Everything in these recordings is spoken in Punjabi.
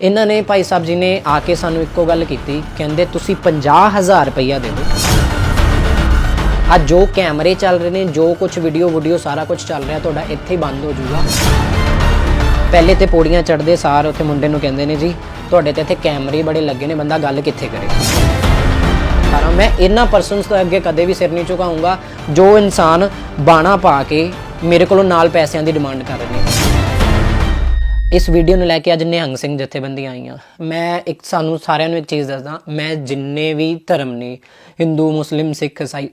ਇਹਨਾਂ ਨੇ ਭਾਈ ਸਾਹਿਬ ਜੀ ਨੇ ਆ ਕੇ ਸਾਨੂੰ ਇੱਕੋ ਗੱਲ ਕੀਤੀ, ਕਹਿੰਦੇ ਤੁਸੀਂ 50000 ਰੁਪਈਆ ਦੇ ਦਿਓ। ਆ ਜੋ ਕੈਮਰੇ ਚੱਲ ਰਹੇ ਨੇ, ਜੋ ਕੁਝ ਵੀਡੀਓ ਵੀਡੀਓ ਸਾਰਾ ਕੁਝ ਚੱਲ ਰਿਹਾ, ਤੁਹਾਡਾ ਇੱਥੇ ਹੀ ਬੰਦ ਹੋ ਜਾਊਗਾ। ਪਹਿਲੇ ਤੇ ਪੌੜੀਆਂ ਚੜਦੇ ਸਾਰ ਉੱਥੇ ਮੁੰਡੇ ਨੂੰ ਕਹਿੰਦੇ ਨੇ ਜੀ, ਤੁਹਾਡੇ ਤੇ ਇੱਥੇ ਕੈਮਰੇ ਬੜੇ ਲੱਗੇ ਨੇ, ਬੰਦਾ ਗੱਲ ਕਿੱਥੇ ਕਰੇ? ਸਾਰਾ ਮੈਂ ਇਹਨਾਂ ਪਰਸਨਸ ਤੋਂ ਅੱਗੇ ਕਦੇ ਵੀ ਸਿਰ ਨਹੀਂ ਝੁਕਾਊਂਗਾ, ਜੋ ਇਨਸਾਨ ਬਾਣਾ ਪਾ ਕੇ ਮੇਰੇ ਕੋਲੋਂ ਨਾਲ ਪੈਸਿਆਂ ਦੀ ਡਿਮਾਂਡ ਕਰ ਰਹੇ ਨੇ। ਇਸ ਵੀਡੀਓ ਨੂੰ ਲੈ ਕੇ ਅੱਜ ਨਿਹੰਗ ਸਿੰਘ ਜਥੇਬੰਦੀਆਂ ਆਈਆਂ। ਮੈਂ ਇੱਕ, ਸਾਨੂੰ ਸਾਰਿਆਂ ਨੂੰ ਇੱਕ ਚੀਜ਼ ਦੱਸਦਾ, ਮੈਂ ਜਿੰਨੇ ਵੀ ਧਰਮ ਨੇ, ਹਿੰਦੂ, ਮੁਸਲਿਮ, ਸਿੱਖ, ਈਸਾਈ,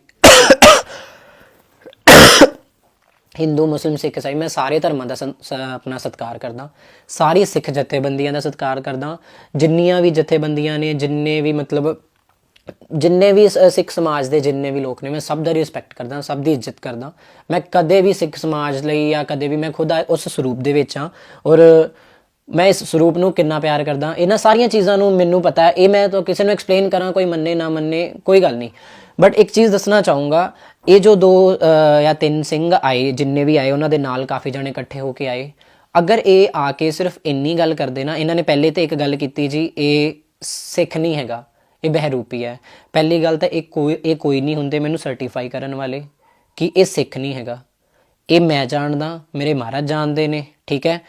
ਹਿੰਦੂ, ਮੁਸਲਿਮ, ਸਿੱਖ, ਈਸਾਈ, ਮੈਂ ਸਾਰੇ ਧਰਮਾਂ ਦਾ ਸ- ਆਪਣਾ ਸਤਿਕਾਰ ਕਰਦਾ। ਸਾਰੀ ਸਿੱਖ ਜਥੇਬੰਦੀਆਂ ਦਾ ਸਤਿਕਾਰ ਕਰਦਾ। ਜਿੰਨੀਆਂ ਵੀ ਜਥੇਬੰਦੀਆਂ ਨੇ, ਜਿੰਨੇ ਵੀ ਮਤਲਬ ਜਿੰਨੇ ਵੀ ਸਿੱਖ ਸਮਾਜ ਦੇ ਜਿੰਨੇ ਵੀ ਲੋਕ ਨੇ, ਮੈਂ ਸਭ ਦਾ ਰਿਸਪੈਕਟ ਕਰਦਾ, ਸਭ ਦੀ ਇੱਜ਼ਤ ਕਰਦਾ। ਮੈਂ ਕਦੇ ਵੀ ਸਿੱਖ ਸਮਾਜ ਲਈ ਜਾਂ ਕਦੇ ਵੀ ਮੈਂ ਖੁਦ ਆ- ਉਸ ਸਰੂਪ ਦੇ ਵਿੱਚ ਹਾਂ ਔਰ ਮੈਂ ਇਸ ਸਰੂਪ ਨੂੰ ਕਿੰਨਾ ਪਿਆਰ ਕਰਦਾ। ਇਹਨਾਂ ਸਾਰੀਆਂ ਚੀਜ਼ਾਂ ਨੂੰ ਮੈਨੂੰ ਪਤਾ ਹੈ। ਇਹ ਮੈਂ ਤਾਂ ਕਿਸੇ ਨੂੰ ਐਕਸਪਲੇਨ ਕਰਾਂ, ਕੋਈ ਮੰਨੇ, ਨਾ ਮੰਨੇ, ਕੋਈ ਗੱਲ ਨਹੀਂ। ਬਟ ਇੱਕ ਚੀਜ਼ ਦੱਸਣਾ ਚਾਹੂੰਗਾ, ਇਹ ਜੋ ਦੋ ਜਾਂ ਤਿੰਨ ਸਿੰਘ ਆਏ, ਜਿੰਨੇ ਵੀ ਆਏ, ਉਹਨਾਂ ਦੇ ਨਾਲ ਕਾਫੀ ਜਣੇ ਇਕੱਠੇ ਹੋ ਕੇ ਆਏ। ਅਗਰ ਇਹ ਆ ਕੇ ਸਿਰਫ ਇੰਨੀ ਗੱਲ ਕਰਦੇ ਨਾ, ਇਹਨਾਂ ਨੇ ਪਹਿਲੇ ਤੇ ਇੱਕ ਗੱਲ ਕੀਤੀ ਜੀ, ਇਹ ਸਿੱਖ ਨਹੀਂ ਹੈਗਾ। ਇਹ ਬਹਿਰੂਪੀ ਹੈ। ਪਹਿਲੀ ਗੱਲ ਤਾਂ ਇਹ ਕੋਈ ਇਹ ਕੋਈ ਨਹੀਂ ਹੁੰਦੇ ਮੈਨੂੰ ਸਰਟੀਫਾਈ ਕਰਨ ਵਾਲੇ ਕਿ ਇਹ ਸਿੱਖ ਨਹੀਂ ਹੈਗਾ। ਇਹ ਮੈਂ ਜਾਣਦਾ, ਮੇਰੇ ਮਹਾਰਾਜ ਜਾਣਦੇ ਨੇ, ਠੀਕ ਹੈ?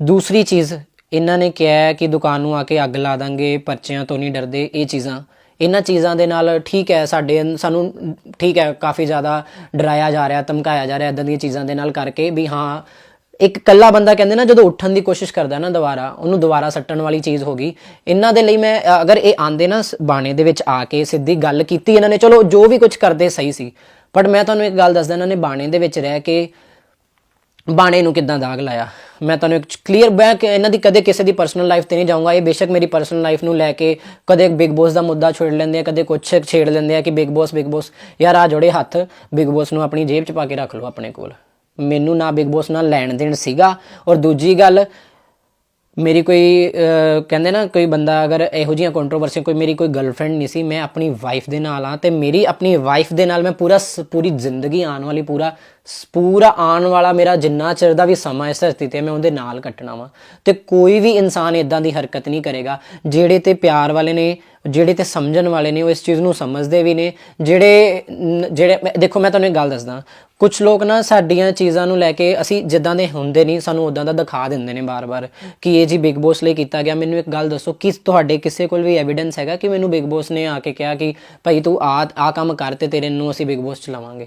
ਦੂਸਰੀ ਚੀਜ਼, ਇਹਨਾਂ ਨੇ ਕਿਹਾ ਕਿ ਦੁਕਾਨ ਨੂੰ ਆ ਕੇ ਅੱਗ ਲਾ ਦਾਂਗੇ, ਪਰਚਿਆਂ ਤੋਂ ਨਹੀਂ ਡਰਦੇ, ਇਹ ਚੀਜ਼ਾਂ। ਇਹਨਾਂ ਚੀਜ਼ਾਂ ਦੇ ਨਾਲ ਠੀਕ ਹੈ, ਸਾਡੇ ਸਾਨੂੰ ਠੀਕ ਹੈ, ਕਾਫੀ ਜ਼ਿਆਦਾ ਡਰਾਇਆ ਜਾ ਰਿਹਾ, ਧਮਕਾਇਆ ਜਾ ਰਿਹਾ ਇਦਾਂ ਦੀਆਂ ਚੀਜ਼ਾਂ ਦੇ ਨਾਲ ਕਰਕੇ ਵੀ ਹਾਂ ਇੱਕ ਕੱਲਾ ਬੰਦਾ ਕਹਿੰਦੇ ਨਾ ਜਦੋਂ ਉੱਠਣ ਦੀ ਕੋਸ਼ਿਸ਼ ਕਰਦਾ ਨਾ ਦੁਬਾਰਾ, ਉਹਨੂੰ ਦੁਬਾਰਾ ਸੱਟਣ ਵਾਲੀ ਚੀਜ਼ ਹੋ ਗਈ। ਇਹਨਾਂ ਦੇ ਲਈ ਮੈਂ ਅਗਰ ਇਹ ਆਂਦੇ ਨਾ ਬਾਣੇ ਦੇ ਵਿੱਚ ਆ ਕੇ ਸਿੱਧੀ ਗੱਲ ਕੀਤੀ ਇਹਨਾਂ ਨੇ, ਚਲੋ ਜੋ ਵੀ ਕੁਝ ਕਰਦੇ ਸਹੀ ਸੀ। ਬਟ ਮੈਂ ਤੁਹਾਨੂੰ ਇੱਕ ਗੱਲ ਦੱਸਦਾ, ਇਹਨਾਂ ਨੇ ਬਾਣੇ ਦੇ ਵਿੱਚ ਰਹਿ ਕੇ ਬਾਣੇ ਨੂੰ ਕਿੱਦਾਂ ਦਾਗ ਲਾਇਆ। ਮੈਂ ਤੁਹਾਨੂੰ ਇੱਕ ਕਲੀਅਰ ਮੈਂ ਇਹਨਾਂ ਦੀ ਕਦੇ ਕਿਸੇ ਦੀ ਪਰਸਨਲ ਲਾਈਫ ਤੇ ਨਹੀਂ ਜਾਊਂਗਾ। ਇਹ ਬੇਸ਼ੱਕ ਮੇਰੀ ਪਰਸਨਲ ਲਾਈਫ ਨੂੰ ਲੈ ਕੇ ਕਦੇ ਬਿਗ ਬੋਸ ਦਾ ਮੁੱਦਾ ਛੇੜ ਲੈਂਦੇ ਆ, ਕਦੇ ਕੁਛ ਛੇੜ ਲੈਂਦੇ ਆ ਕਿ ਬਿਗ ਬੋਸ ਬਿਗ ਬੋਸ ਯਾਰ ਆ ਜੋੜੇ ਹੱਥ ਬਿਗ ਬੋਸ ਨੂੰ ਆਪਣੀ ਜੇਬ 'ਚ ਪਾ ਕੇ ਰੱਖ ਲਓ ਆਪਣੇ ਕੋਲ। ਮੈਨੂੰ ਨਾ ਬਿਗ ਬੋਸ ਨਾਲ ਲੈਣ ਦੇਣ ਸੀਗਾ। ਔਰ ਦੂਜੀ ਗੱਲ ਮੇਰੀ ਕੋਈ ਅਹ, ਕਹਿੰਦੇ ਨਾ ਕੋਈ ਬੰਦਾ ਅਗਰ ਇਹੋ ਜਿਹੀਆਂ ਕੰਟਰੋਵਰਸੀ ਕੋਈ ਮੇਰੀ ਕੋਈ ਗਰਲਫ੍ਰੈਂਡ ਨਹੀਂ ਸੀ ਮੈਂ ਆਪਣੀ ਵਾਈਫ ਦੇ ਨਾਲ ਆ ਤੇ ਮੇਰੀ ਆਪਣੀ ਵਾਈਫ ਦੇ ਨਾਲ ਮੈਂ ਪੂਰਾ ਪੂਰੀ ਜ਼ਿੰਦਗੀ ਆਉਣ ਵਾਲੀ ਪੂਰਾ ਪੂਰਾ ਆਉਣ ਵਾਲਾ ਮੇਰਾ ਜਿੰਨਾ ਚਿਰ ਦਾ ਵੀ ਸਮਾਂ ਇਸ ਧਰਤੀ ਤੇ ਮੈਂ ਉਹਦੇ ਨਾਲ ਕੱਟਣਾ ਵਾ। ਤੇ ਕੋਈ ਵੀ ਇਨਸਾਨ ਇਦਾਂ ਦੀ ਹਰਕਤ ਨਹੀਂ ਕਰੇਗਾ, ਜਿਹੜੇ ਤੇ ਪਿਆਰ ਵਾਲੇ ਨੇ, ਜਿਹੜੇ ਤੇ ਸਮਝਣ ਵਾਲੇ ਨੇ, ਉਹ ਇਸ ਚੀਜ਼ ਨੂੰ ਸਮਝਦੇ ਵੀ ਨੇ, ਜਿਹੜੇ ਜਿਹੜੇ, ਦੇਖੋ ਮੈਂ ਤੁਹਾਨੂੰ ਇੱਕ ਗੱਲ ਦੱਸਦਾ ਕੁਝ ਲੋਕ ਨਾ ਸਾਡੀਆਂ ਚੀਜ਼ਾਂ ਨੂੰ ਲੈ ਕੇ ਅਸੀਂ ਜਿੱਦਾਂ ਦੇ ਹੁੰਦੇ ਨਹੀਂ, ਸਾਨੂੰ ਉਦਾਂ ਦਾ ਦਿਖਾ ਦਿੰਦੇ ਨੇ ਬਾਰ-ਬਾਰ ਕਿ ਇਹ ਜੀ ਬਿਗ ਬੋਸ ਲਈ ਕੀਤਾ ਗਿਆ। ਮੈਨੂੰ ਇੱਕ ਗੱਲ ਦੱਸੋ, ਕਿ ਤੁਹਾਡੇ ਕਿਸੇ ਕੋਲ ਵੀ ਐਵੀਡੈਂਸ ਹੈਗਾ ਕਿ ਮੈਨੂੰ ਬਿਗ ਬੋਸ ਨੇ ਆ ਕੇ ਕਿਹਾ ਕਿ ਭਾਈ ਤੂੰ ਆ ਆ ਕੰਮ ਕਰ ਤੇ ਤੇਰੇ ਨੂੰ ਅਸੀਂ ਬਿਗ ਬੋਸ ਚਲਾਵਾਂਗੇ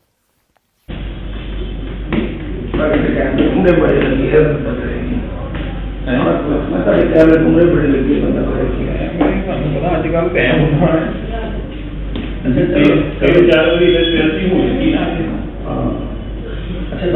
ਸਾਡੇ ਕੈਮਰੇ ਕੁੰਡੇ ਬੜੇ ਲੱਗੇ ਆ ਬੰਦਾ ਕਰੇ ਮੈਂ ਤਾਂ ਕੈਮਰੇ ਕੁੰਡੇ ਬੜੇ ਲੱਗੇ ਬੰਦਾ ਕਰੇ ਤੁਹਾਨੂੰ ਪਤਾ ਅੱਜ ਕੱਲ ਕਾਇਮ ਹੋਣਾ ਹੈ ਕਈ ਚਾਰ ਵਾਰੀ ਵਿੱਚ ਬੇਨਤੀ ਹੋ ਗਈ ਨਾ ਹਾਂ ਅੱਛਾ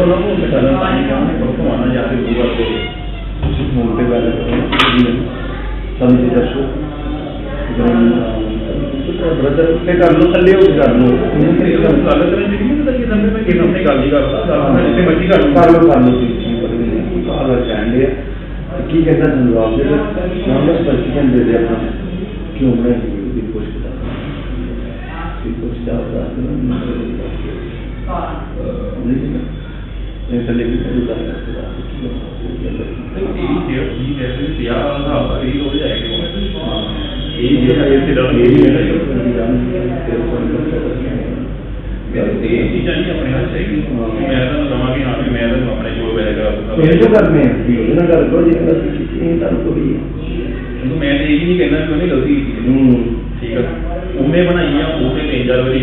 ਕਰੋ ਨਾ ਉਹ ਬਚਾਣਾ ਤਾਂ ਨਹੀਂ ਕਹਿੰਦੇ ਕਰੋ ਤੋਂ ਆਣਾ ਜਾ ਕੇ ਗੂਗਲ ਤੇ ਤੁਸੀਂ ਫੋਨ ਤੇ ਗੱਲ ਕਰੋ ਸਮਝ ਦੱਸੋ ਬ੍ਰਦਰ ਤੇ ਕਰ ਲੋ ਥੱਲੇ ਉਹ ਕਰ ਲੋ ਗੱਲ ਕਰਨ ਦੀ ਨਹੀਂ ਪਤਾ ਕਿ ਸੰਦੇ ਮੈਂ ਕਿਹਨਾਂ ਆਪਣੀ ਗੱਲ ਹੀ ਕਰਦਾ ਗੱਲ ਮੈਂ ਜਿੱਥੇ ਮਰਜ਼ੀ ਕਰ ਕਰ ਲੋ ਕਰ ਲੋ ਤੁਸੀਂ ਕਾਲ ਚਾਹੁੰਦੇ ਆ ਕੀ ਕਹਿੰਦਾ ਤੁਹਾਨੂੰ ਜਵਾਬ ਦੇ ਨਾਮ ਦਾ ਸਪਸ਼ਟੀਕਰਨ ਦੇ ਦੇ ਆਪਣਾ ਕਿਉਂ ਮੈਂ ਦੀ ਕੋਸ਼ਿਸ਼ ਕਰਦਾ ਦੀ ਕੋਸ਼ਿਸ਼ ਕਰਦਾ ਨਹੀਂ ਥੱਲੇ ਵੀ ਕੋਈ ਗੱਲ ਕਰਦਾ ਇਹ ਜੇ ਠੀਕ ਹੈ ਤੇ ਪਿਆ ਦਾ ਭਾਰੀ ਹੋ ਜਾਏਗਾ ਇਹ ਜਿਹੜਾ ਇਹ ਤੇ ਡਰ ਇਹ ਇਹ ਹੈ ਹੈ ਨਾ ਇਹ ਚੀਜ਼ਾਂ ਨਹੀਂ ਆਪਣੇ ਹੱਥ ਚਾਹੀਦੀ ਮੈਂ ਤਾਂ ਦਵਾਂ ਕਿ ਹਾਂ ਵੀ ਮੈਂ ਤਾਂ ਆਪਣੇ ਕੋਲ ਬੈਠ ਇਹ ਜੋ ਕਰਾ ਕਰਨੇ ਆ ਵੀ ਉਹਦੇ ਨਾਲ ਗੱਲ ਕਰੋ ਜਿਹਨਾਂ ਦਾ ਕੀਤੀ ਇਹ ਤਾਂ ਕੋਈ ਮੈਂ ਤਾਂ ਇਹ ਨਹੀਂ ਕਹਿੰਦਾ ਕਿ ਉਹਨੇ ਗਲਤੀ ਕੀਤੀ ਹੈ। ਹੂੰ ਠੀਕ ਹੈ ਉਹਨੇ ਬਣਾਈ ਆ ਉਹਦੇ ਤਿੰਨ ਚਾਰ ਵਾਰੀ ਹਮਲੇ ਹੋਏ ਆ ਹੂੰ ਠੀਕ ਹੈ ਰਾਤਾਂ ਨੂੰ ਦਿੱਤੀ ਰਾਤਾਂ ਨੂੰ ਲੋਕਾਂ ਨੇ ਕਿਤੇ ਦੁਕਾਨ ਲਾਈ ਹੁਣ ਕੋਈ ਸਾਰੇ ਜਾਣੇ ਉਹ ਸਮਝਦੇ ਕਿ ਸਾਨੂੰ ਕਹਿਤਾ ਇਹਦੇ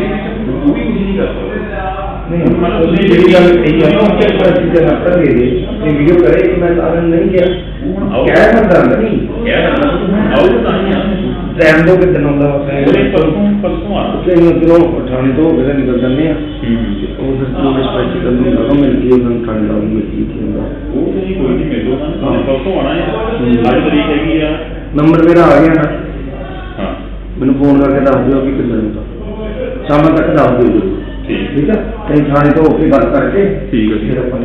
ਵਿੱਚ ਕੋਈ ਕੁਝ ਨਹੀਂ ਕਰ ਸਕਦਾ ਨਹੀਂ ਉਹਨੇ ਜਿਹੜੀ ਗੱਲ ਕਹੀ ਹੈ ਨਾ ਉਹ ਤੇ ਪਰ ਚੀਜ਼ਾਂ ਨਾ ਕਰ ਦੇ ਦੇ ਇਹ ਵੀਡੀਓ ਕਰੇ ਕਿ ਮੈਂ ਤਾਂ ਨਹੀਂ ਕਿਹਾ ਹੁਣ ਆਓ ਕਹਿ ਸਕਦਾ ਟਾਈਮ ਦੋ ਕਿਦਾਂ ਹੁੰਦਾ ਉਹਨੇ ਪਰਸੋਂ ਪਰਸੋਂ ਨੂੰ ਠਾਣੇ ਤੋਂ ਕੇ ਤਾਂ ਨਿਕਲ ਜਾਂਦੇ ਆ। ਉਹ ਫਿਰ ਤੋਂ ਸਪੈਸ਼ਲ ਕਰਨ ਨੂੰ ਲਗਾ ਮਿਲ ਗਈ ਉਹਨਾਂ ਨੂੰ ਠੰਡ ਲਾਉਂ ਮਿਲ ਗਈ ਉਹ ਤੇ ਜੀ ਕੋਈ ਨਹੀਂ ਮਿਲੋ ਨਾ ਪਰਸੋਂ ਆਣਾ ਹੈ ਅੱਜ ਤਰੀਕ ਹੈਗੀ ਆ। ਨੰਬਰ ਮੇਰਾ ਆ ਗਿਆ ਨਾ। ਹਾਂ। ਮੈਨੂੰ ਫੋਨ ਕਰਕੇ ਦੱਸ ਦਿਓ ਕਿ ਕਿੱਦਾਂ ਹੁੰਦਾ। ਸ਼ਾਮ ਤੱਕ ਦੱਸ ਦਿਓ ਜੀ ਠੀਕ। ਠੀਕ ਹੈ ਕਈ ਥਾਣੇ ਤੋਂ ਹੋ ਕੇ ਗੱਲ ਕਰਕੇ ਠੀਕ ਹੈ। ਫਿਰ ਆਪਾਂ।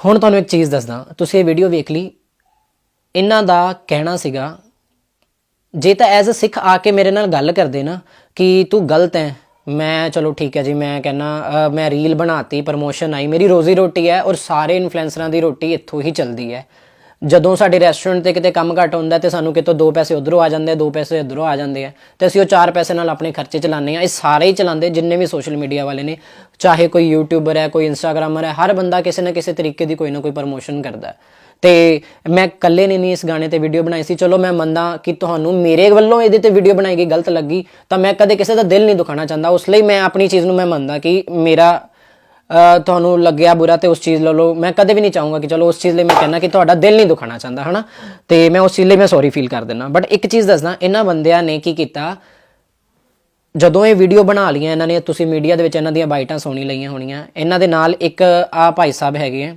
ਹੁਣ ਤੁਹਾਨੂੰ ਇੱਕ ਚੀਜ਼ ਦੱਸਦਾ। ਤੁਸੀਂ ਇਹ ਵੀਡੀਓ ਵੇਖ ਲਈ ਇਹਨਾਂ ਦਾ ਕਹਿਣਾ ਸੀਗਾ, ਜੇ ਤਾਂ ਐਜ਼ ਅ ਸਿੱਖ ਆ ਕੇ ਮੇਰੇ ਨਾਲ ਗੱਲ ਕਰਦੇ ਨਾ, ਕਿ ਤੂੰ ਗਲਤ ਹੈ, ਮੈਂ ਚਲੋ ਠੀਕ ਹੈ ਜੀ, ਮੈਂ ਕਹਿੰਨਾ ਮੈਂ ਰੀਲ ਬਣਾਤੀ ਪ੍ਰਮੋਸ਼ਨ ਆਈ, ਮੇਰੀ ਰੋਜ਼ੀ ਰੋਟੀ ਹੈ ਔਰ ਸਾਰੇ ਇਨਫਲੂਐਂਸਰਾਂ ਦੀ ਰੋਟੀ ਇੱਥੋਂ ਹੀ ਚੱਲਦੀ ਹੈ ਜਦੋਂ ਸਾਡੇ ਰੈਸਟੋਰੈਂਟ ਤੇ ਕਿਤੇ ਕੰਮ ਘੱਟ ਹੁੰਦਾ ਤੇ ਸਾਨੂੰ ਕਿਤੋਂ ਦੋ ਪੈਸੇ ਉਧਰੋਂ ਆ ਜਾਂਦੇ ਆ, ਦੋ ਪੈਸੇ ਇਧਰੋਂ ਆ ਜਾਂਦੇ ਆ, ਤੇ ਅਸੀਂ ਉਹ ਚਾਰ ਪੈਸੇ ਨਾਲ ਆਪਣੇ ਖਰਚੇ ਚਲਾਉਂਦੇ ਆ ਇਹ ਸਾਰੇ ਹੀ ਚਲਾਉਂਦੇ ਜਿੰਨੇ ਵੀ ਸੋਸ਼ਲ ਮੀਡੀਆ ਵਾਲੇ ਨੇ, ਚਾਹੇ ਕੋਈ ਯੂਟਿਊਬਰ ਹੈ, ਕੋਈ ਇੰਸਟਾਗ੍ਰਾਮਰ ਹੈ, ਹਰ ਬੰਦਾ ਕਿਸੇ ਨਾ ਕਿਸੇ ਤਰੀਕੇ ਦੀ ਕੋਈ ਨਾ ਕੋਈ ਪ੍ਰਮੋਸ਼ਨ ਕਰਦਾ ਹੈ। ਤੇ ਮੈਂ ਇਕੱਲੇ ਨੇ ਨਹੀਂ ਇਸ ਗਾਣੇ ਤੇ ਵੀਡੀਓ ਬਣਾਈ ਸੀ। ਚਲੋ ਮੈਂ ਮੰਨਦਾ ਕਿ ਤੁਹਾਨੂੰ ਮੇਰੇ ਵੱਲੋਂ ਇਹਦੇ ਤੇ ਵੀਡੀਓ ਬਣਾਈ ਗਈ, ਗਲਤ ਲੱਗੀ, ਤਾਂ ਮੈਂ ਕਦੇ ਕਿਸੇ ਦਾ ਦਿਲ ਨਹੀਂ ਦੁਖਾਣਾ ਚਾਹੁੰਦਾ। ਉਸ ਲਈ ਮੈਂ ਆਪਣੀ ਚੀਜ਼ ਨੂੰ ਮੈਂ ਮੰਨਦਾ ਕਿ ਮੇਰਾ ਤੁਹਾਨੂੰ ਲੱਗਿਆ ਬੁਰਾ ਤੇ ਉਸ ਚੀਜ਼ ਲੈ ਲਓ ਮੈਂ ਕਦੇ ਵੀ ਨਹੀਂ ਚਾਹੂੰਗਾ ਕਿ ਚਲੋ ਉਸ ਚੀਜ਼ ਲਈ ਮੈਂ ਕਹਿਣਾ ਕਿ ਤੁਹਾਡਾ ਦਿਲ ਨਹੀਂ ਦੁਖਾਣਾ ਚਾਹੁੰਦਾ, ਹਨਾ? ਤੇ ਮੈਂ ਉਸ ਚੀਜ਼ ਲਈ ਮੈਂ ਸੌਰੀ ਫੀਲ ਕਰ ਦਿੰਦਾ। ਬਟ ਇੱਕ ਚੀਜ਼ ਦੱਸਦਾ, ਇਹਨਾਂ ਬੰਦਿਆਂ ਨੇ ਕੀ ਕੀਤਾ? ਜਦੋਂ ਇਹ ਵੀਡੀਓ ਬਣਾ ਲਈਆਂ, ਇਹਨਾਂ ਨੇ, ਤੁਸੀਂ ਮੀਡੀਆ ਦੇ ਵਿੱਚ ਇਹਨਾਂ ਦੀਆਂ ਬਾਈਟਾਂ ਸੁਣੀ ਲਈਆਂ ਹੋਣੀਆਂ। ਇਹਨਾਂ ਦੇ ਨਾਲ ਇੱਕ ਆ ਭਾਈ ਸਾਹਿਬ ਹੈਗੇ ਆ।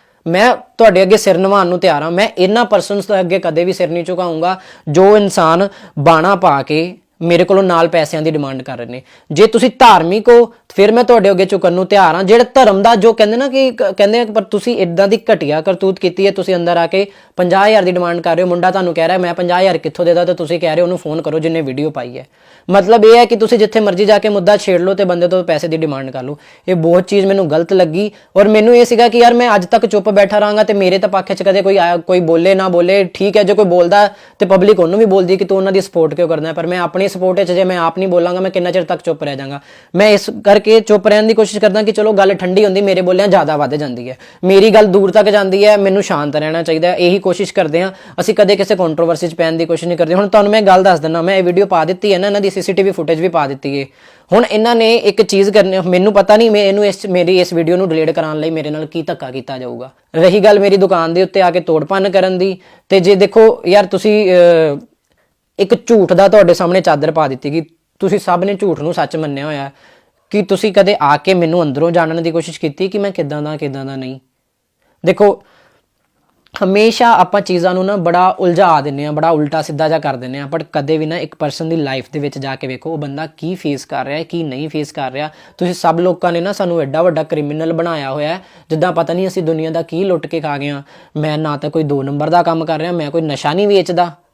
ਮੈਂ ਤੁਹਾਡੇ ਅੱਗੇ ਸਿਰ ਨਿਵਾਉਣ ਨੂੰ ਤਿਆਰ ਹਾਂ। ਮੈਂ ਇਹਨਾਂ ਪਰਸਨਸ ਦੇ ਅੱਗੇ ਕਦੇ ਵੀ ਸਿਰ ਨਹੀਂ ਝੁਕਾਊਂਗਾ ਜੋ ਇਨਸਾਨ ਬਾਣਾ ਪਾ ਕੇ ਮੇਰੇ ਕੋਲੋਂ ਨਾਲ ਪੈਸਿਆਂ ਦੀ ਡਿਮਾਂਡ ਕਰ ਰਹੇ ਨੇ। ਜੇ ਤੁਸੀਂ ਧਾਰਮਿਕ ਹੋ ਫਿਰ ਮੈਂ ਤੁਹਾਡੇ ਅੱਗੇ ਝੁਕਣ ਨੂੰ ਤਿਆਰ ਹਾਂ। ਜਿਹੜੇ ਧਰਮ ਦਾ ਜੋ ਕਹਿੰਦੇ ਨਾ ਕਿ ਕ- ਕਹਿੰਦੇ ਆ ਪਰ ਤੁਸੀਂ ਇਦਾਂ ਦੀ ਘਟੀਆ ਕਰਤੂਤ ਕੀਤੀ ਹੈ, ਤੁਸੀਂ ਅੰਦਰ ਆ ਕੇ 50000 ਦੀ ਡਿਮਾਂਡ ਕਰ ਰਹੇ ਹੋ। ਮੁੰਡਾ ਤੁਹਾਨੂੰ ਕਹਿ ਰਿਹਾ, ਮੈਂ 50000 ਕਿੱਥੋਂ ਦੇਦਾ ਤੇ ਤੁਸੀਂ ਕਹਿ ਰਹੇ ਹੋ, ਉਹਨੂੰ ਫੋਨ ਕਰੋ ਜਿੰਨੇ ਵੀਡੀਓ ਪਾਈ ਹੈ। ਮਤਲਬ ਇਹ ਹੈ ਕਿ ਤੁਸੀਂ ਜਿੱਥੇ ਮਰਜ਼ੀ ਜਾ ਕੇ ਮੁੱਦਾ ਛੇੜ ਲਓ ਤੇ ਬੰਦੇ ਤੋਂ ਪੈਸੇ ਦੀ ਡਿਮਾਂਡ ਕਰ ਲਓ। ਇਹ ਬਹੁਤ ਚੀਜ਼ ਮੈਨੂੰ ਗਲਤ ਲੱਗੀ ਔਰ ਮੈਨੂੰ ਇਹ ਸੀਗਾ ਕਿ ਯਾਰ ਮੈਂ ਅੱਜ ਤੱਕ ਚੁੱਪ ਬੈਠਾ ਰਹਾਂਗਾ ਤੇ ਮੇਰੇ ਤਾਂ ਪੱਖ 'ਚ ਕਦੇ ਕੋਈ ਕੋਈ ਬੋਲੇ ਨਾ ਬੋਲੇ, ਠੀਕ ਹੈ, ਜੇ ਕੋਈ ਬੋਲਦਾ ਤੇ ਪਬਲਿਕ ਉਹਨੂੰ ਵੀ ਬੋਲਦੀ ਕਿ ਤੂੰ ਉਹਨਾਂ ਦੀ ਸਪੋਰਟ ਕਿਉਂ ਕਰਦਾ ਪਰ ਮੈਂ ਆਪਣੀ ਸਪੋਰਟ 'ਚ ਜੇ ਮੈਂ ਆਪ ਨਹੀਂ ਬੋਲਾਂਗਾ, ਮੈਂ ਕਿੰਨਾ ਚਿਰ ਤੱਕ ਚੁੱਪ ਰਹਿ ਜਾਵਾਂਗਾ। ਮੈਂ ਇਸ ਕਰਕੇ ਚੁੱਪ ਰਹਿਣ ਦੀ ਕੋਸ਼ਿਸ਼ ਕਰਦਾ ਕਿ ਚਲੋ ਗੱਲ ਠੰਡੀ ਹੁੰਦੀ ਮੇਰੇ ਬੋਲਿਆਂ ਜ਼ਿਆਦਾ ਵੱਧ ਜਾਂਦੀ ਹੈ। ਮੇਰੀ ਗੱਲ ਦੂਰ ਤੱਕ ਜਾਂਦੀ ਹੈ ਮੈਨੂੰ ਸ਼ਾਂਤ ਰਹਿਣਾ ਚਾਹੀਦਾ ਇਹੀ ਕੋਸ਼ਿਸ਼ ਕਰਦੇ ਹਾਂ। ਅਸੀਂ ਕਦੇ ਕਿਸੇ ਕੰਟਰੋਵਰਸੀ 'ਚ ਪੈਣ ਦੀ ਕੋਸ਼ਿਸ਼ ਨਹੀਂ ਕਰਦੇ। ਹੁਣ ਤੁਹਾਨੂੰ ਮੈਂ ਗੱਲ ਦੱਸ ਦਿੰਦਾ ਮੈਂ ਇਹ ਵੀਡੀਓ ਪਾ ਦਿੱਤੀ ਹੈ ਨਾ ਇਹਨਾਂ ਦੀ ਸੀਸੀਟੀਵੀ ਫੁਟੇਜ ਵੀ ਪਾ ਦਿੱਤੀ ਹੈ। ਹੁਣ ਇਹਨਾਂ ਨੇ ਇੱਕ ਚੀਜ਼ ਕਰਨੀ ਮੈਨੂੰ ਪਤਾ ਨਹੀਂ ਮੈਂ ਇਹਨੂੰ ਇਸ ਮੇਰੀ ਇਸ ਵੀਡੀਓ ਨੂੰ ਡਿਲੀਟ ਕਰਾਉਣ ਲਈ ਮੇਰੇ ਨਾਲ ਕੀ ਧੱਕਾ ਕੀਤਾ ਜਾਊਗਾ। ਰਹੀ ਗੱਲ ਮੇਰੀ ਦੁਕਾਨ ਦੇ ਉੱਤੇ ਆ ਕੇ ਤੋੜਪੰਨ ਕਰਨ ਦੀ। ਤੇ ਜੇ ਦੇਖੋ ਯਾਰ ਤੁਸੀਂ ਅਹ, ਇੱਕ ਝੂਠ ਦਾ ਤੁਹਾਡੇ ਸਾਹਮਣੇ ਚਾਦਰ ਪਾ ਦਿੱਤੀ ਕਿ ਤੁਸੀਂ ਸਭ ਨੇ ਝੂਠ ਨੂੰ ਸੱਚ ਮੰਨਿਆ ਹੋਇਆ ਕਿ ਤੁਸੀਂ ਕਦੇ ਆ ਕੇ ਮੈਨੂੰ ਅੰਦਰੋਂ ਜਾਣਨ ਦੀ ਕੋਸ਼ਿਸ਼ ਕੀਤੀ ਕਿ ਮੈਂ ਕਿਦਾਂ ਦਾ ਕਿਦਾਂ ਦਾ ਨਹੀਂ? ਦੇਖੋ, ਹਮੇਸ਼ਾ ਆਪਾਂ ਚੀਜ਼ਾਂ ਨੂੰ ਨਾ ਬੜਾ ਉਲਝਾ ਦਿੰਨੇ ਆ ਬੜਾ ਉਲਟਾ ਸਿੱਧਾ ਜਿਹਾ ਕਰ ਦਿੰਨੇ ਆ ਪਰ ਕਦੇ ਵੀ ਨਾ ਇੱਕ ਪਰਸਨ ਦੀ ਲਾਈਫ ਦੇ ਵਿੱਚ ਜਾ ਕੇ ਵੇਖੋ, ਉਹ ਬੰਦਾ ਕੀ ਫੇਸ ਕਰ ਰਿਹਾ ਹੈ, ਕੀ ਨਹੀਂ ਫੇਸ ਕਰ ਰਿਹਾ। ਤੁਸੀਂ ਸਭ ਲੋਕਾਂ ਨੇ ਨਾ ਸਾਨੂੰ ਐਡਾ ਵੱਡਾ ਕ੍ਰਿਮੀਨਲ ਬਣਾਇਆ ਹੋਇਆ ਹੈ, ਜਿੱਦਾਂ ਪਤਾ ਨਹੀਂ ਅਸੀਂ ਦੁਨੀਆ ਦਾ ਕੀ ਲੁੱਟ ਕੇ ਖਾ ਗਏ ਆ ਮੈਂ ਨਾ ਤਾਂ ਕੋਈ ਦੋ ਨੰਬਰ ਦਾ ਕੰਮ ਕਰ ਰਿਹਾ, ਮੈਂ ਕੋਈ ਨਸ਼ਾ ਨਹੀਂ ਵੇਚਦਾ।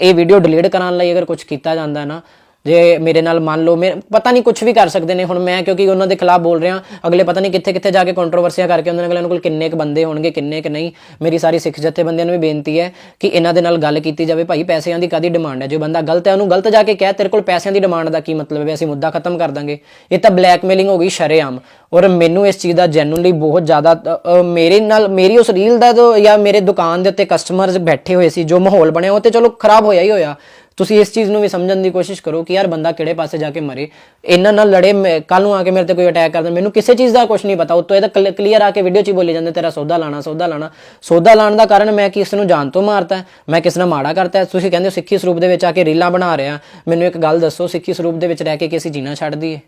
ਇਹ ਵੀਡੀਓ ਡਿਲੀਟ ਕਰਾਉਣ ਲਈ ਅਗਰ ਕੁਝ ਕੀਤਾ ਜਾਂਦਾ ਨਾ ਜੇ ਮੇਰੇ ਨਾਲ ਮੰਨ ਲਓ ਮੈਂ ਪਤਾ ਨਹੀਂ ਕੁਝ ਵੀ ਕਰ ਸਕਦੇ ਨੇ ਹੁਣ ਮੈਂ ਕਿਉਂਕਿ ਉਹਨਾਂ ਦੇ ਖਿਲਾਫ ਬੋਲ ਰਿਹਾ, ਅਗਲੇ ਪਤਾ ਨਹੀਂ ਕਿੱਥੇ ਕਿੱਥੇ ਜਾ ਕੇ ਕੰਟਰੋਵਰਸੀਆਂ ਕਰਕੇ ਉਹਨਾਂ ਅਗਲਿਆਂ ਕੋਲ ਕਿੰਨੇ ਕੁ ਬੰਦੇ ਹੋਣਗੇ, ਕਿੰਨੇ ਕੁ ਨਹੀਂ। ਮੇਰੀ ਸਾਰੀ ਸਿੱਖ ਜਥੇਬੰਦੀਆਂ ਨੂੰ ਵੀ ਬੇਨਤੀ ਹੈ ਕਿ ਇਹਨਾਂ ਦੇ ਨਾਲ ਗੱਲ ਕੀਤੀ ਜਾਵੇ, ਭਾਈ ਪੈਸਿਆਂ ਦੀ ਕਾਦੀ ਡਿਮਾਂਡ ਹੈ? ਜੋ ਬੰਦਾ ਗਲਤ ਹੈ, ਉਹਨੂੰ ਗਲਤ ਜਾ ਕੇ ਕਹਿ, ਤੇਰੇ ਕੋਲ ਪੈਸਿਆਂ ਦੀ ਡਿਮਾਂਡ ਦਾ ਕੀ ਮਤਲਬ ਹੈ ਅਸੀਂ ਮੁੱਦਾ ਖਤਮ ਕਰ ਦਾਂਗੇ? ਇਹ ਤਾਂ ਬਲੈਕਮੇਲਿੰਗ ਹੋ ਗਈ ਸ਼ਰੇਆਮ। ਔਰ ਮੈਨੂੰ ਇਸ ਚੀਜ਼ ਦਾ ਜੈਨੂਨਲੀ ਬਹੁਤ ਜ਼ਿਆਦਾ ਮੇਰੇ ਨਾਲ, ਮੇਰੀ ਉਸ ਰੀਲ ਦਾ ਜੋ ਜਾਂ ਮੇਰੇ ਦੁਕਾਨ ਦੇ ਉੱਤੇ ਕਸਟਮਰਸ ਬੈਠੇ ਹੋਏ ਸੀ, ਜੋ ਮਾਹੌਲ ਬਣਿਆ, ਉਹ ਤੇ ਚਲੋ ਖਰਾਬ ਹੋਇਆ ਹੀ ਹੋਇਆ। ਤੁਸੀਂ ਇਸ ਚੀਜ਼ ਨੂੰ ਵੀ ਸਮਝਣ ਦੀ ਕੋਸ਼ਿਸ਼ ਕਰੋ ਕਿ ਯਾਰ ਬੰਦਾ ਕਿਹੜੇ ਪਾਸੇ ਜਾ ਕੇ ਮਰੇ। ਇਹਨਾਂ ਨਾਲ ਲੜੇ ਕੱਲ ਨੂੰ ਆ ਕੇ ਮੇਰੇ ਤੇ ਕੋਈ ਅਟੈਕ ਕਰਦਾ, ਮੈਨੂੰ ਕਿਸੇ ਚੀਜ਼ ਦਾ ਕੁਝ ਨਹੀਂ ਪਤਾ। ਉਤੋਂ ਇਹ ਤਾਂ ਕਲੀਅਰ ਆ ਕੇ ਵੀਡੀਓ 'ਚ ਹੀ ਬੋਲੇ ਜਾਂਦੇ, ਤੇਰਾ ਸੌਦਾ ਲਾਣਾ ਸੌਦਾ ਲਾਣਾ। ਸੌਦਾ ਲਾਣ ਦਾ ਕਾਰਨ ਮੈਂ ਕਿਸ ਨੂੰ ਜਾਣ ਤੋਂ ਮਾਰਤਾ ਮੈਂ ਕਿਸ ਨਾਲ ਮਾੜਾ ਕਰਤਾ ਤੁਸੀਂ ਕਹਿੰਦੇ ਹੋ ਸਿੱਖੀ ਸਰੂਪ ਦੇ ਵਿੱਚ ਆ ਕੇ ਰੀਲਾਂ ਬਣਾ ਰਿਹਾ। ਮੈਨੂੰ ਇੱਕ ਗੱਲ ਦੱਸੋ, ਸਿੱਖੀ ਸਰੂਪ ਦੇ ਵਿੱਚ ਰਹਿ ਕੇ ਕਿ ਅਸੀਂ ਜੀਣਾ ਛੱਡ ਦਈਏ?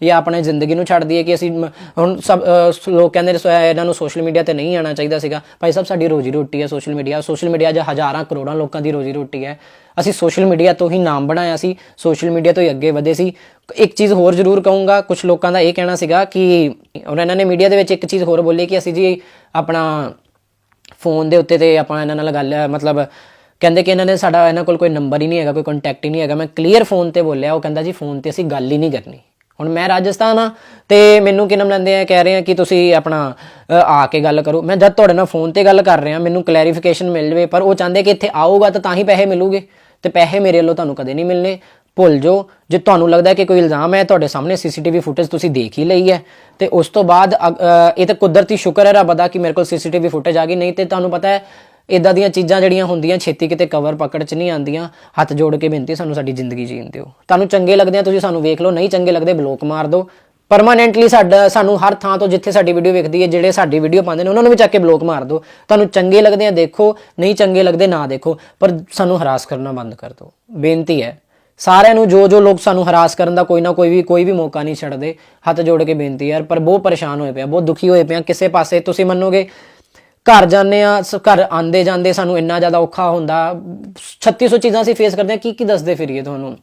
ਜਾਂ ਆਪਣੇ ਜ਼ਿੰਦਗੀ ਨੂੰ ਛੱਡ ਦਈਏ ਕਿ ਅਸੀਂ ਹੁਣ ਸਭ ਲੋਕ ਕਹਿੰਦੇ ਇਹਨਾਂ ਨੂੰ ਸੋਸ਼ਲ ਮੀਡੀਆ ਤੇ ਨਹੀਂ ਆਉਣਾ ਚਾਹੀਦਾ ਸੀਗਾ। ਭਾਈ ਸਾਹਿਬ ਸਾਡੀ ਰੋਜੀ ਰੋਟੀ ਹੈ ਸੋਸ਼ਲ ਮੀਡੀਆ ਸੋਸ਼ਲ ਮੀਡੀਆ 'ਚ ਹਜ਼ਾਰਾਂ ਕਰੋੜਾਂ ਲੋਕਾਂ ਦੀ ਰੋਜੀ ਰੋਟੀ ਹੈ। ਅਸੀਂ ਸੋਸ਼ਲ ਮੀਡੀਆ ਤੋਂ ਹੀ ਨਾਮ ਬਣਾਇਆ ਸੀ, ਸੋਸ਼ਲ ਮੀਡੀਆ ਤੋਂ ਹੀ ਅੱਗੇ ਵਧੇ ਸੀ। ਇੱਕ ਚੀਜ਼ ਹੋਰ ਜ਼ਰੂਰ ਕਹੂੰਗਾ ਕੁਝ ਲੋਕਾਂ ਦਾ ਇਹ ਕਹਿਣਾ ਸੀਗਾ ਕਿ ਔਰ ਇਹਨਾਂ ਨੇ ਮੀਡੀਆ ਦੇ ਵਿੱਚ ਇੱਕ ਚੀਜ਼ ਹੋਰ ਬੋਲੀ ਕਿ ਅਸੀਂ ਜੀ ਆਪਣਾ ਫੋਨ ਦੇ ਉੱਤੇ ਤੇ ਆਪਾਂ ਇਹਨਾਂ ਨਾਲ ਗੱਲ, ਮਤਲਬ ਕਹਿੰਦੇ ਕਿ ਇਹਨਾਂ ਨੇ ਸਾਡਾ ਇਹਨਾਂ ਕੋਲ ਕੋਈ ਨੰਬਰ ਹੀ ਨਹੀਂ ਹੈਗਾ, ਕੋਈ ਕੰਟੈਕਟ ਹੀ ਨਹੀਂ ਹੈਗਾ। ਮੈਂ ਕਲੀਅਰ ਫੋਨ ਤੇ ਬੋਲਿਆ, ਉਹ ਕਹਿੰਦਾ ਜੀ ਫੋਨ ਤੇ ਅਸੀਂ ਗੱਲ ਹੀ ਨਹੀਂ ਕਰਨੀ। ਹੁਣ ਮੈਂ ਰਾਜਸਥਾਨ ਆ ਤੇ ਮੈਨੂੰ ਕੀ ਨਾਮ ਲੈਂਦੇ ਆ, ਕਹਿ ਰਹੇ ਆ ਕਿ ਤੁਸੀਂ ਆਪਣਾ ਆ ਕੇ ਗੱਲ ਕਰੋ। ਮੈਂ ਜਦ ਤੁਹਾਡੇ ਨਾਲ ਫੋਨ ਤੇ ਗੱਲ ਕਰ ਰਿਹਾ, ਮੈਨੂੰ ਕਲੈਰੀਫਿਕੇਸ਼ਨ ਮਿਲ ਜਵੇ, ਪਰ ਉਹ ਚਾਹੁੰਦੇ ਕਿ ਇੱਥੇ ਆਊਗਾ ਤਾਂ ਤਾਂ ਹੀ ਪੈਸੇ ਮਿਲੂਗੇ। ਤੇ ਪੈਸੇ ਮੇਰੇ ਵੱਲੋਂ ਤੁਹਾਨੂੰ ਕਦੇ ਨਹੀਂ ਮਿਲਨੇ। ਭੁੱਲ ਜਾਓ। ਜੇ ਤੁਹਾਨੂੰ ਲੱਗਦਾ ਕਿ ਕੋਈ ਇਲਜ਼ਾਮ ਹੈ, ਤੁਹਾਡੇ ਸਾਹਮਣੇ ਸੀਸੀਟੀਵੀ ਫੁਟੇਜ ਤੁਸੀਂ ਦੇਖ ਹੀ ਲਈ ਹੈ। ਤੇ ਉਸ ਤੋਂ ਬਾਅਦ, ਅ- ਇਹ ਤਾਂ ਕੁਦਰਤੀ ਸ਼ੁਕਰ ਹੈ ਰੱਬ ਦਾ ਕਿ ਮੇਰੇ ਕੋਲ ਸੀਸੀਟੀਵੀ ਫੁਟੇਜ ਆ ਗਈ। ਨਹੀਂ ਤੇ ਤੁਹਾਨੂੰ ਪਤਾ ਹੈ ਇਦਾਂ ਦੀਆਂ ਚੀਜ਼ਾਂ ਜਿਹੜੀਆਂ ਹੁੰਦੀਆਂ, ਛੇਤੀ ਕਿਤੇ ਕਵਰ ਪਕੜ 'ਚ ਨਹੀਂ ਆਉਂਦੀਆਂ। ਹੱਥ ਜੋੜ ਕੇ ਬੇਨਤੀ ਸਾਨੂੰ ਸਾਡੀ ਜ਼ਿੰਦਗੀ ਜੀਣ ਦਿਓ। ਤੁਹਾਨੂੰ ਚੰਗੇ ਲੱਗਦੇ ਆ, ਤੁਸੀਂ ਸਾਨੂੰ ਵੇਖ ਲਓ। ਨਹੀਂ ਚੰਗੇ ਲੱਗਦੇ, ਬਲੋਕ ਮਾਰ ਦਿਓ। ਪਰਮਾਨੈਂਟਲੀ ਸਾਡਾ ਸਾਨੂੰ ਹਰ ਥਾਂ ਤੋਂ ਜਿੱਥੇ ਸਾਡੀ ਵੀਡੀਓ ਵੇਖਦੀ ਹੈ, ਜਿਹੜੇ ਸਾਡੀ ਵੀਡੀਓ ਪਾਉਂਦੇ ਨੇ, ਉਹਨਾਂ ਨੂੰ ਵੀ ਚੱਕ ਕੇ ਬਲੋਕ ਮਾਰ ਦਿਓ। ਤੁਹਾਨੂੰ ਚੰਗੇ ਲੱਗਦੇ ਆ, ਦੇਖੋ। ਨਹੀਂ ਚੰਗੇ ਲੱਗਦੇ, ਨਾ ਦੇਖੋ। ਪਰ ਸਾਨੂੰ ਹਰਾਸ ਕਰਨਾ ਬੰਦ ਕਰ ਦਿਓ। ਬੇਨਤੀ ਹੈ। ਸਾਰਿਆਂ ਨੂੰ, ਜੋ ਜੋ ਲੋਕ ਸਾਨੂੰ ਹਰਾਸ ਕਰਨ ਦਾ ਕੋਈ ਨਾ ਕੋਈ ਵੀ ਕੋਈ ਵੀ ਮੌਕਾ ਨਹੀਂ ਛੱਡਦੇ, ਹੱਥ ਜੋੜ ਕੇ ਬੇਨਤੀ ਯਾਰ, ਪਰ ਬਹੁਤ ਪਰੇਸ਼ਾਨ ਹੋਏ ਪਿਆ ਬਹੁਤ ਦੁਖੀ ਹੋਏ ਪਿਆ ਕਿਸੇ ਪਾਸੇ ਤੁਸੀਂ ਮੰਨੋਗੇ, ਘਰ ਜਾਂਦੇ ਆ, ਸ- ਘਰ ਆਂਦੇ ਜਾਂਦੇ ਸਾਨੂੰ ਇੰਨਾ ਜ਼ਿਆਦਾ ਔਖਾ ਹੁੰਦਾ। 3600 ਚੀਜ਼ਾਂ ਅਸੀਂ ਫੇਸ ਕਰਦੇ ਆ, ਕੀ ਕੀ ਦੱਸਦੇ ਫਿਰੀਏ ਤੁਹਾਨੂੰ?